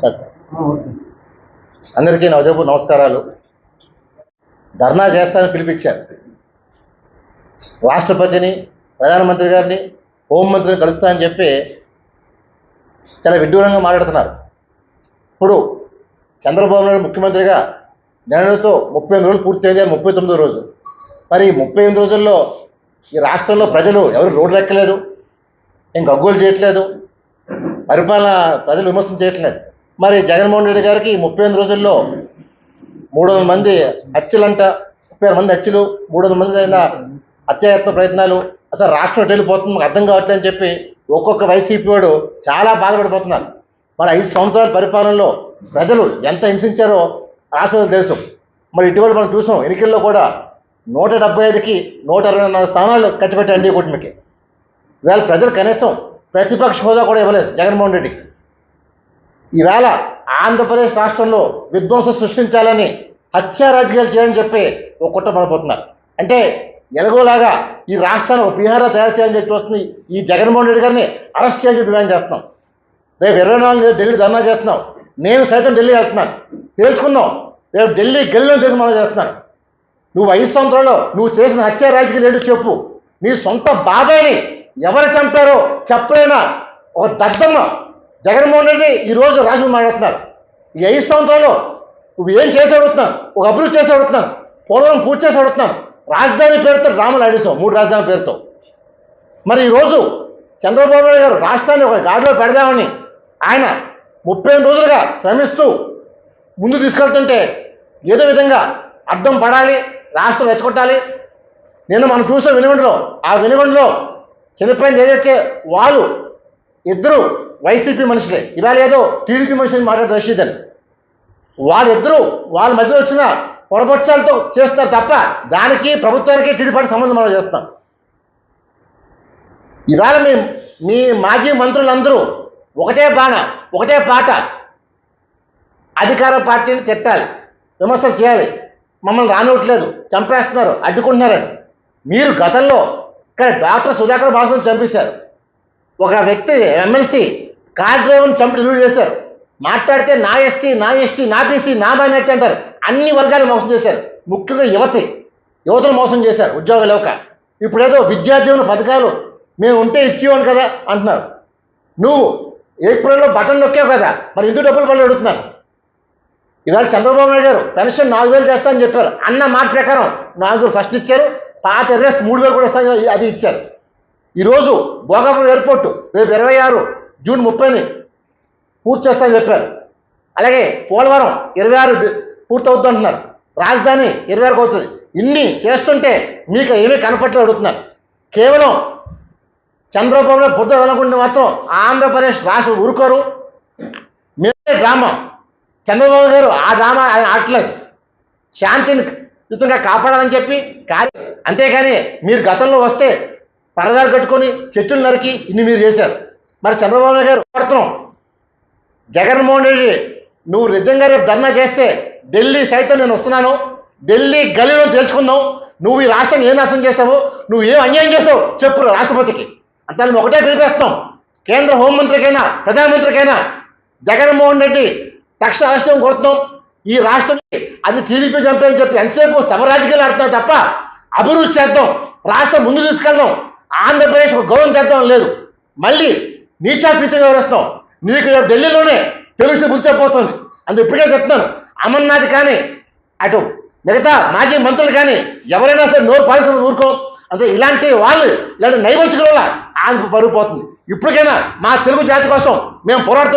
సరే అందరికీ నవజబు నమస్కారాలు. ధర్నా చేస్తానని పిలిపించారు. రాష్ట్రపతిని ప్రధానమంత్రి గారిని హోంమంత్రిని కలుస్తానని చెప్పి చాలా విడ్డూరంగా మాట్లాడుతున్నారు. ఇప్పుడు చంద్రబాబు నాయుడు ముఖ్యమంత్రిగా జనవరితో ముప్పై ఎనిమిది రోజులు పూర్తయింది అది ముప్పై తొమ్మిదో రోజు. మరి ఈ ముప్పై ఎనిమిది రోజుల్లో ఈ రాష్ట్రంలో ప్రజలు ఎవరు రోడ్లు ఎక్కలేదు ఏం గగ్గోలు చేయట్లేదు పరిపాలన ప్రజలు విమర్శన చేయట్లేదు. మరి జగన్మోహన్ రెడ్డి గారికి ముప్పై ఎనిమిది రోజుల్లో మూడు వందల మంది హత్యలంట ముప్పై ఆరు మంది హత్యలు మూడు వందల మంది అయిన హత్యాయత్న ప్రయత్నాలు. అసలు రాష్ట్రం వెళ్ళిపోతుంది మాకు అర్థం కావట్లేదు అని చెప్పి ఒక్కొక్క వైసీపీ వాడు చాలా బాధపడిపోతున్నారు. మరి ఐదు సంవత్సరాల పరిపాలనలో ప్రజలు ఎంత హింసించారో రాష్ట్రం తెలుసు. మరి ఇటీవల మనం చూసాం ఎన్నికల్లో కూడా నూట డెబ్బై ఐదుకి నూట అరవై నాలుగు స్థానాలు కట్టిపెట్టారు ఎన్డీ కూటమికి. ఇవాళ ప్రజలు కనీసం ప్రతిపక్ష హోదా కూడా ఇవ్వలేదు జగన్మోహన్ రెడ్డికి ఈవేళ ఆంధ్రప్రదేశ్ రాష్ట్రంలో విధ్వంసం సృష్టించాలని హత్యా రాజకీయాలు చేయాలని చెప్పి ఒక కుట్ర పడిపోతున్నారు. అంటే ఎలాగోలాగా ఈ రాష్ట్రాన్ని ఒక బీహార్లో తయారు చేయాలని చెప్పి వస్తుంది ఈ జగన్మోహన్ రెడ్డి గారిని అరెస్ట్ చేయాలని చెప్పి డిమాండ్ చేస్తున్నాం. రేపు ఇరవై నాలుగు ఢిల్లీ ధర్నా చేస్తున్నాం. నేను సైతం ఢిల్లీ వెళ్తున్నాను. తెలుసుకుందాం రేపు ఢిల్లీ గెలిన తెలిసి మనం చేస్తున్నాను నువ్వు ఐదు సంవత్సరాల్లో నువ్వు చేసిన హత్యా రాజకీయాలు ఏంటో చెప్పు. నీ సొంత బాబాయ్ని ఎవరు చంపారో చెప్పలేనా? ఒక దద్దమ్మ. జగన్మోహన్ రెడ్డి ఈరోజు రాజు మాట్లాడుతున్నారు. ఈ ఐదు సంవత్సరాల్లో నువ్వు ఏం చేసి అడుగుతున్నాను ఒక అభివృద్ధి చేసి అడుగుతున్నాను పోలవరం పూర్తి చేసి అడుగుతున్నాను రాజధాని పేరుతో రాములు ఆడేసావు మూడు రాజధాని పేరుతో. మరి ఈరోజు చంద్రబాబు నాయుడు గారు రాష్ట్రాన్ని ఒక గాడిలో పెడదామని ఆయన ముప్పై రోజులుగా శ్రమిస్తూ ముందు తీసుకెళ్తుంటే ఏదో విధంగా అడ్డం పడాలి రాష్ట్రం రెచ్చగొట్టాలి నేను మనం చూసిన వెనుగొండలో ఆ వెనుగొండలో చనిపోయింది ఏదైతే వాళ్ళు ఇద్దరు వైసీపీ మనుషులే ఇవాళ ఏదో టీడీపీ మనుషులు మాట్లాడే రషీద్ అని. వాళ్ళిద్దరూ వాళ్ళ మధ్యలో వచ్చిన పొరపక్షాలతో చేస్తారు తప్ప దానికి ప్రభుత్వానికి టీడీపీ సంబంధం మనం చేస్తాం ఇవాళ మీ మీ మాజీ మంత్రులందరూ ఒకటే బాణ ఒకటే పాట. అధికార పార్టీని తిట్టాలి విమర్శలు చేయాలి. మమ్మల్ని రానివ్వట్లేదు చంపేస్తున్నారు అడ్డుకుంటున్నారని. మీరు గతంలో కానీ డాక్టర్ సుధాకర్ భాస్కర్ చంపేశారు. ఒక వ్యక్తి ఎమ్మెల్సీ కార్ డ్రైవర్ని చంపి రిలీవ్ చేశారు. మాట్లాడితే నా ఎస్సీ నా ఎస్టీ నా బీసీ నా మైనార్టీ అంటారు. అన్ని వర్గాలు మోసం చేశారు. ముఖ్యంగా యువతి యువతను మోసం చేశారు ఉద్యోగ లేక. ఇప్పుడేదో విద్యార్థుల పథకాలు మేము ఉంటే ఇచ్చేవాను కదా అంటున్నారు. నువ్వు ఏప్రిల్లో బటన్ నొక్కావు కదా మరి ఎందుకు డబ్బులు పళ్ళు అడుగుతున్నారు? ఇవాళ చంద్రబాబు నాయుడు గారు పెన్షన్ నాలుగు వేలు చేస్తా అని చెప్పారు. అన్న మాట ప్రకారం నాలుగు ఫస్ట్ ఇచ్చారు. పాత ఎర్రెస్ మూడు వేలు కూడా ఇస్తాను అది ఇచ్చారు. ఈరోజు భోగాపురం ఎయిర్పోర్ట్ రేపు ఇరవై ఆరు జూన్ ముప్పైని పూర్తి చేస్తామని చెప్పారు. అలాగే పోలవరం ఇరవై ఆరు పూర్తి అంటున్నారు. రాజధాని ఇరవై ఆరుకు అవుతుంది. ఇన్ని చేస్తుంటే మీకు ఏమీ కనపట్లేదు అడుగుతున్నారు. కేవలం చంద్రబాబు బుద్ధ అనుకుంటే మాత్రం ఆంధ్రప్రదేశ్ రాష్ట్రం ఊరుకోరు. మేమే డ్రామా చంద్రబాబు గారు ఆ డ్రామా ఆయన ఆడట్లేదు. శాంతిని యుతంగా కాపాడాలని చెప్పి కానీ అంతేకాని మీరు గతంలో వస్తే పరదాలు కట్టుకొని చెట్టులు నరికి ఇన్ని మీరు చేశారు. మరి చంద్రబాబు నాయుడు గారు పడుతున్నాం జగన్మోహన్ రెడ్డి నువ్వు నిజంగా రేపు ధర్నా చేస్తే ఢిల్లీ సైతం నేను వస్తున్నాను. ఢిల్లీ గలీలో తెలుసుకుందాం నువ్వు ఈ రాష్ట్రాన్ని ఏం నాశనం చేసావు నువ్వు ఏం అన్యాయం చేసావు చెప్పు రాష్ట్రపతికి. అంతే మేము ఒకటే పిలిపేస్తాం. కేంద్ర హోంమంత్రికైనా ప్రధానమంత్రికైనా జగన్మోహన్ రెడ్డి తక్షణ రాష్ట్రం కోరుతున్నాం. ఈ రాష్ట్రం అది టీడీపీ అని చెప్పి ఎంతసేపు సమరాజకీయాలు ఆడుతున్నా తప్ప అభివృద్ధి చేద్దాం రాష్ట్రం ముందు తీసుకెళ్దాం ఆంధ్రప్రదేశ్ ఒక గౌరవం చేద్దాం లేదు. మళ్ళీ నీచా పీచగా వివరిస్తాం నీకు ఢిల్లీలోనే తెలుగు పులిచిపోతుంది అందు ఇప్పటికే చెప్తున్నాను. అమర్నాథ్ కానీ అటు మిగతా మాజీ మంత్రులు కానీ ఎవరైనా సరే నోరు పాలిసిన ఊరుకో. అంటే ఇలాంటి వాళ్ళు ఇలాంటి నైవంచికల వల్ల ఆంధ్ర పరుగుపోతుంది. ఇప్పటికైనా మా తెలుగు జాతి కోసం మేము పోరాడుతున్నాం.